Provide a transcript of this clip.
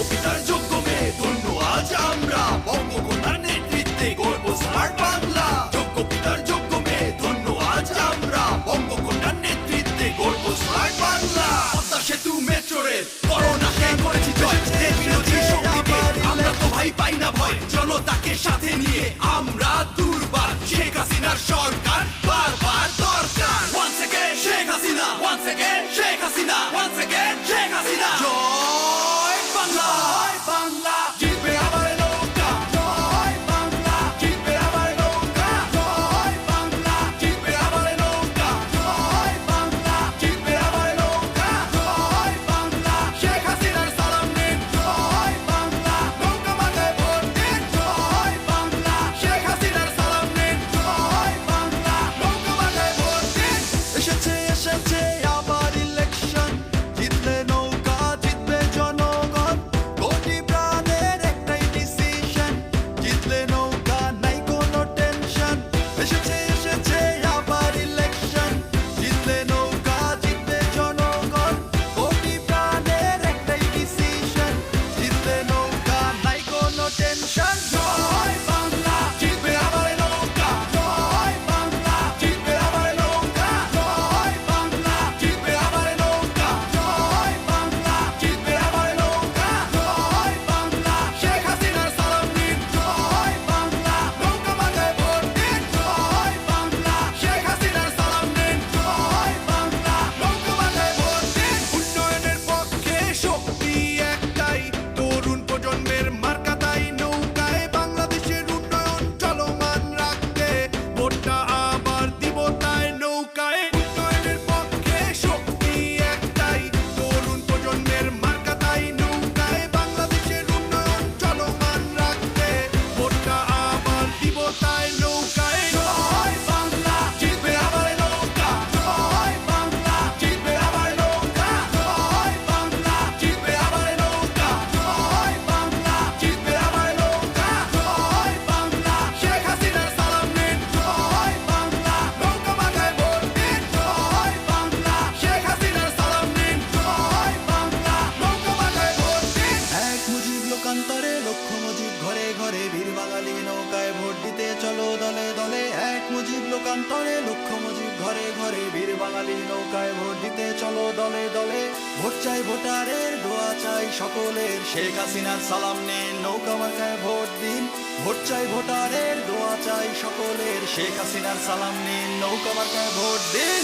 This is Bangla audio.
সভ্যতার সাথে নিয়ে আমরা দুর্বার। শেখ হাসিনার সরকার বারবার দরকার। Once again, Sheikh Hasina, once again, Sheikh Hasina, once Sheikh Hasina. জয় বাংলা বাংলা লোকান্তরে লক্ষ মজিব ঘরে ঘরে বীর বাঙালির নৌকায় ভোট দিতে চলো দলে দলে। ভোট চাই ভোটারের, দোয়া চাই সকলের। শেখ হাসিনার সালাম নেন, নৌকা মার্কায় ভোট দিন। ভোট চাই ভোটারের, দোয়া চাই সকলের। শেখ হাসিনার সালাম নে নৌকা মার্কায় ভোট দিন।